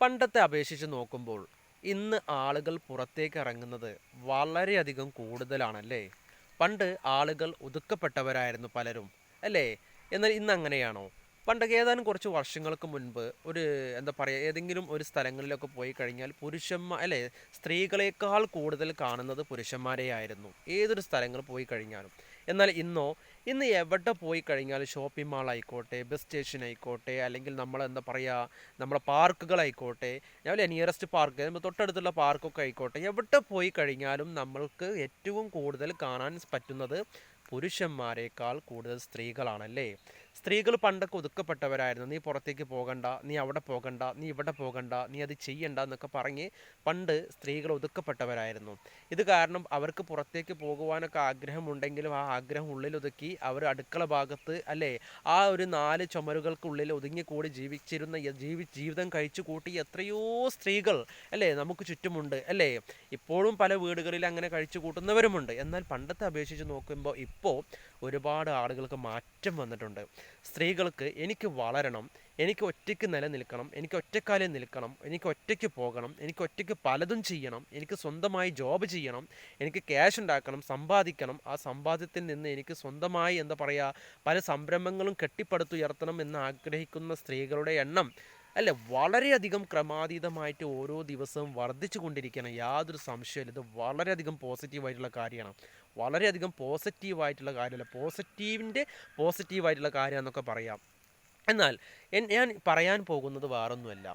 പണ്ടത്തെ അപേക്ഷിച്ച് നോക്കുമ്പോൾ ഇന്ന് ആളുകൾ പുറത്തേക്ക് ഇറങ്ങുന്നത് വളരെയധികം കൂടുതലാണല്ലേ? പണ്ട് ആളുകൾ ഒതുക്കപ്പെട്ടവരായിരുന്നു പലരും അല്ലേ? എന്നാൽ ഇന്ന് അങ്ങനെയാണോ? പണ്ട് ഏതാനും കുറച്ച് വർഷങ്ങൾക്ക് മുൻപ് ഒരു എന്താ പറയുക ഏതെങ്കിലും ഒരു സ്ഥലങ്ങളിലൊക്കെ പോയി കഴിഞ്ഞാൽ പുരുഷന്മാർ അല്ലേ? സ്ത്രീകളേക്കാൾ കൂടുതൽ കാണുന്നത് പുരുഷന്മാരെയായിരുന്നു. ഏതൊരു സ്ഥലങ്ങൾ പോയി കഴിഞ്ഞാലും. എന്നാൽ ഇന്നോ ഇന്ന് എവിടെ പോയി കഴിഞ്ഞാൽ ഷോപ്പിംഗ് മാൾ ആയിക്കോട്ടെ ബസ് സ്റ്റേഷൻ ആയിക്കോട്ടെ അല്ലെങ്കിൽ നമ്മൾ എന്താ പറയുക നമ്മുടെ പാർക്കുകളായിക്കോട്ടെ ഞാൻ നിയറസ്റ്റ് പാർക്ക് നമ്മൾ തൊട്ടടുത്തുള്ള പാർക്കൊക്കെ ആയിക്കോട്ടെ എവിടെ പോയി കഴിഞ്ഞാലും നമ്മൾക്ക് ഏറ്റവും കൂടുതൽ കാണാൻ പറ്റുന്നത് പുരുഷന്മാരെക്കാൾ കൂടുതൽ സ്ത്രീകളാണല്ലേ? സ്ത്രീകൾ പണ്ടൊക്കെ ഒതുക്കപ്പെട്ടവരായിരുന്നു. നീ പുറത്തേക്ക് പോകണ്ട നീ അവിടെ പോകണ്ട നീ ഇവിടെ പോകണ്ട നീ അത് ചെയ്യണ്ട എന്നൊക്കെ പറഞ്ഞ് പണ്ട് സ്ത്രീകൾ ഒതുക്കപ്പെട്ടവരായിരുന്നു. ഇത് കാരണം അവർക്ക് പുറത്തേക്ക് പോകുവാനൊക്കെ ആഗ്രഹമുണ്ടെങ്കിലും ആ ആഗ്രഹം ഉള്ളിൽ ഒതുക്കി അവർ അടുക്കള ഭാഗത്ത് അല്ലേ ആ ഒരു നാല് ചുമരുകൾക്കുള്ളിൽ ഒതുങ്ങിക്കൂടി ജീവിച്ചിരുന്ന ജീവി ജീവിതം കഴിച്ചു കൂട്ടി എത്രയോ സ്ത്രീകൾ അല്ലേ നമുക്ക് ചുറ്റുമുണ്ട് അല്ലേ. ഇപ്പോഴും പല വീടുകളിൽ അങ്ങനെ കഴിച്ചു കൂട്ടുന്നവരുമുണ്ട്. എന്നാൽ പണ്ടത്തെ അപേക്ഷിച്ച് നോക്കുമ്പോൾ ഇപ്പോൾ ഒരുപാട് ആളുകൾക്ക് മാറ്റം വന്നിട്ടുണ്ട്. സ്ത്രീകൾക്ക് എനിക്ക് വളരണം എനിക്ക് ഒറ്റയ്ക്ക് നിലനിൽക്കണം എനിക്ക് ഒറ്റക്കാലിൽ നിൽക്കണം എനിക്ക് ഒറ്റയ്ക്ക് പോകണം എനിക്ക് ഒറ്റയ്ക്ക് പലതും ചെയ്യണം എനിക്ക് സ്വന്തമായി ജോബ് ചെയ്യണം എനിക്ക് ക്യാഷ് ഉണ്ടാക്കണം സമ്പാദിക്കണം ആ സമ്പാദ്യത്തിൽ നിന്ന് എനിക്ക് സ്വന്തമായി എന്താ പറയുക പല സംരംഭങ്ങളും കെട്ടിപ്പടുത്തുയർത്തണം എന്ന് ആഗ്രഹിക്കുന്ന സ്ത്രീകളുടെ എണ്ണം അല്ല വളരെയധികം ക്രമാതീതമായിട്ട് ഓരോ ദിവസവും വർദ്ധിച്ചു കൊണ്ടിരിക്കുകയാണ് യാതൊരു സംശയമില്ല ഇത് വളരെയധികം പോസിറ്റീവായിട്ടുള്ള കാര്യമാണ്. വളരെയധികം പോസിറ്റീവായിട്ടുള്ള കാര്യമല്ല. പോസിറ്റീവിന്റെ പോസിറ്റീവായിട്ടുള്ള കാര്യം എന്നൊക്കെ പറയാം. എന്നാൽ ഞാൻ പറയാൻ പോകുന്നത് വേറൊന്നുമല്ല.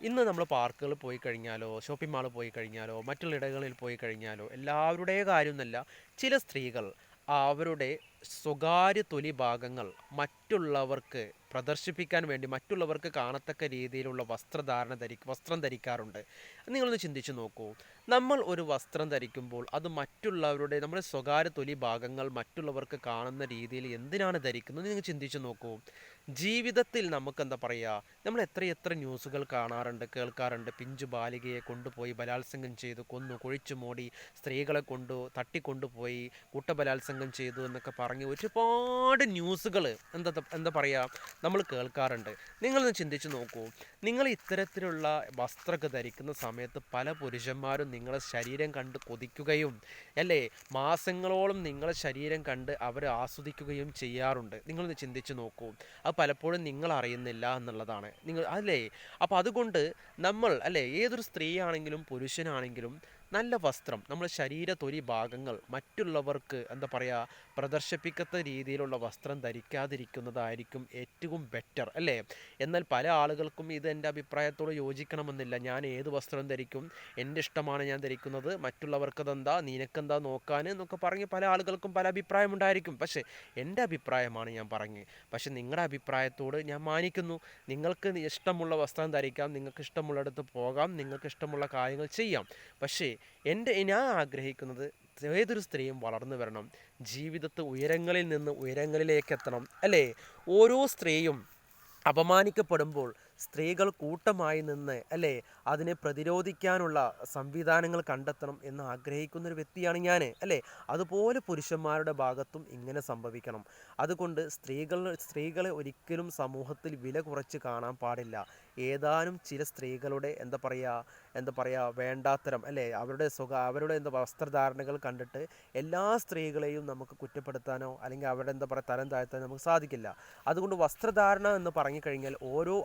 ഇന്ന് നമ്മൾ പാർക്കുകളിൽ പോയി കഴിഞ്ഞാലോ ഷോപ്പിംഗ് മാളിൽ പോയി കഴിഞ്ഞാലോ മറ്റുള്ള ഇടങ്ങളിൽ പോയി കഴിഞ്ഞാലോ എല്ലാവരുടെ കാര്യമൊന്നുമല്ല ചില സ്ത്രീകൾ അവരുടെ സ്വകാര്യ തൊലി ഭാഗങ്ങൾ മറ്റുള്ളവർക്ക് പ്രദർശിപ്പിക്കാൻ വേണ്ടി മറ്റുള്ളവർക്ക് കാണത്തക്ക രീതിയിലുള്ള വസ്ത്രധാരണ ധരി വസ്ത്രം ധരിക്കാറുണ്ട്. നിങ്ങളൊന്ന് ചിന്തിച്ചു നോക്കൂ. നമ്മൾ ഒരു വസ്ത്രം ധരിക്കുമ്പോൾ അത് മറ്റുള്ളവരുടെ നമ്മുടെ സ്വകാര്യ തൊലി ഭാഗങ്ങൾ മറ്റുള്ളവർക്ക് കാണുന്ന രീതിയിൽ എന്തിനാണ് ധരിക്കുന്നത് നിങ്ങൾ ചിന്തിച്ചു നോക്കൂ. ജീവിതത്തിൽ നമുക്ക് എന്താ പറയുക നമ്മൾ എത്ര എത്ര ന്യൂസുകൾ കാണാറുണ്ട് കേൾക്കാറുണ്ട്. പിഞ്ചു ബാലികയെ കൊണ്ടുപോയി ബലാത്സംഗം ചെയ്തു കൊന്നു കുഴിച്ചു മൂടി സ്ത്രീകളെ കൊണ്ടു തട്ടിക്കൊണ്ടുപോയി കൂട്ടബലാത്സംഗം ചെയ്തു എന്നൊക്കെ പറഞ്ഞ് ഒരുപാട് ന്യൂസുകൾ എന്താ എന്താ പറയുക നമ്മൾ കേൾക്കാറുണ്ട്. നിങ്ങളൊന്ന് ചിന്തിച്ച് നോക്കൂ. നിങ്ങൾ ഇത്തരത്തിലുള്ള വസ്ത്രമൊക്കെ ധരിക്കുന്ന സമയത്ത് പല പുരുഷന്മാരും നിങ്ങളെ ശരീരം കണ്ട് കൊതിക്കുകയും അല്ലേ? മാസങ്ങളോളം നിങ്ങളെ ശരീരം കണ്ട് അവർ ആസ്വദിക്കുകയും ചെയ്യാറുണ്ട്. നിങ്ങളൊന്ന് ചിന്തിച്ച് നോക്കൂ. അത് പലപ്പോഴും നിങ്ങൾ അറിയുന്നില്ല എന്നുള്ളതാണ്. നിങ്ങൾ അല്ലേ? അപ്പോൾ അതുകൊണ്ട് നമ്മൾ അല്ലേ? ഏതൊരു സ്ത്രീയാണെങ്കിലും പുരുഷനാണെങ്കിലും നല്ല വസ്ത്രം നമ്മൾ ശരീര തൊലി ഭാഗങ്ങൾ മറ്റുള്ളവർക്ക് എന്താ പറയുക പ്രദർശിപ്പിക്കത്ത രീതിയിലുള്ള വസ്ത്രം ധരിക്കാതിരിക്കുന്നതായിരിക്കും ഏറ്റവും ബെറ്റർ അല്ലേ? എന്നാൽ പല ആളുകൾക്കും ഇത് എന്റെ അഭിപ്രായത്തോട് യോജിക്കണമെന്നില്ല. ഞാൻ ഏത് വസ്ത്രം ധരിക്കും എന്റെ ഇഷ്ടമാണ് ഞാൻ ധരിക്കുന്നത് മറ്റുള്ളവർക്കതെന്താ നിനക്കെന്താ നോക്കാൻ എന്നൊക്കെ പറഞ്ഞ് പല ആളുകൾക്കും പല അഭിപ്രായം ഉണ്ടായിരിക്കും. പക്ഷേ എന്റെ അഭിപ്രായമാണ് ഞാൻ പറഞ്ഞത് പക്ഷേ നിങ്ങളുടെ അഭിപ്രായത്തോട് ഞാൻ മാനിക്കുന്നു. നിങ്ങൾക്ക് ഇഷ്ടമുള്ള വസ്ത്രം ധരിക്കാം നിങ്ങൾക്ക് ഇഷ്ടമുള്ളിടത്ത് പോകാം നിങ്ങൾക്ക് ഇഷ്ടമുള്ള കാര്യങ്ങൾ ചെയ്യാം. പക്ഷേ എന്റെ ഞാൻ ആഗ്രഹിക്കുന്നത് ഏതൊരു സ്ത്രീയും വളർന്നു വരണം. ജീവിതത്തെ ഉയരങ്ങളിൽ നിന്ന് ഉയരങ്ങളിലേക്ക് എത്തണം. അല്ലേ? ഓരോ സ്ത്രീയും അപമാനിക്കപ്പെടുമ്പോൾ സ്ത്രീകൾ കൂട്ടമായി നിന്ന് അല്ലേ അതിനെ പ്രതിരോധിക്കാനുള്ള സംവിധാനങ്ങൾ കണ്ടെത്തണം എന്ന് ആഗ്രഹിക്കുന്ന ഒരു വ്യക്തിയാണ് ഞാൻ അല്ലേ? അതുപോലെ പുരുഷന്മാരുടെ ഭാഗത്തും ഇങ്ങനെ സംഭവിക്കണം. അതുകൊണ്ട് സ്ത്രീകൾ സ്ത്രീകളെ ഒരിക്കലും സമൂഹത്തിൽ വില കുറച്ച് കാണാൻ പാടില്ല. ഏതാനും ചില സ്ത്രീകളുടെ എന്താ പറയുക എന്താ പറയുക വേണ്ടാത്തരം അല്ലേ? അവരുടെ സുഖ അവരുടെ എന്താ വസ്ത്രധാരണകൾ കണ്ടിട്ട് എല്ലാ സ്ത്രീകളെയും നമുക്ക് കുറ്റപ്പെടുത്താനോ അല്ലെങ്കിൽ അവരുടെ എന്താ പറയുക തരം താഴ്ത്താനോ നമുക്ക് സാധിക്കില്ല. അതുകൊണ്ട് വസ്ത്രധാരണ എന്ന് പറഞ്ഞു കഴിഞ്ഞാൽ ഓരോ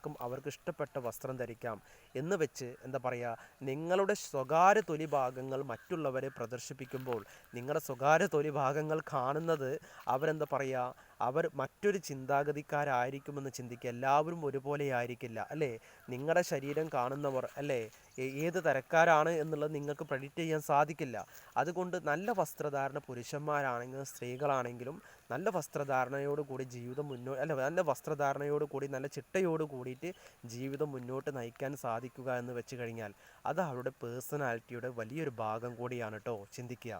ആളുകൾക്കും അവർക്ക് ഇഷ്ടപ്പെട്ട വസ്ത്രം ധരിക്കാം എന്ന് വെച്ച് എന്താ പറയുക നിങ്ങളുടെ സ്വകാര്യ തൊലി ഭാഗങ്ങൾ മറ്റുള്ളവരെ പ്രദർശിപ്പിക്കുമ്പോൾ നിങ്ങളുടെ സ്വകാര്യ തൊലി ഭാഗങ്ങൾ കാണുന്നത് അവരെന്താ പറയുക അവർ മറ്റൊരു ചിന്താഗതിക്കാരായിരിക്കുമെന്ന് ചിന്തിക്കുക. എല്ലാവരും ഒരുപോലെ ആയിരിക്കില്ല അല്ലേ? നിങ്ങളുടെ ശരീരം കാണുന്നവർ അല്ലേ? ഏത് തരക്കാരാണ് എന്നുള്ളത് നിങ്ങൾക്ക് പ്രഡിക്റ്റ് ചെയ്യാൻ സാധിക്കില്ല. അതുകൊണ്ട് നല്ല വസ്ത്രധാരണ പുരുഷന്മാരാണെങ്കിലും സ്ത്രീകളാണെങ്കിലും നല്ല വസ്ത്രധാരണയോടുകൂടി ജീവിതം മുന്നോട്ട് അല്ല നല്ല വസ്ത്രധാരണയോടുകൂടി നല്ല ചിട്ടയോട് കൂടിയിട്ട് ജീവിതം മുന്നോട്ട് നയിക്കാൻ സാധിക്കുക എന്ന് വെച്ച് കഴിഞ്ഞാൽ അത് അവരുടെ പേഴ്സണാലിറ്റിയുടെ വലിയൊരു ഭാഗം കൂടിയാണ് കേട്ടോ ചിന്തിക്കുക.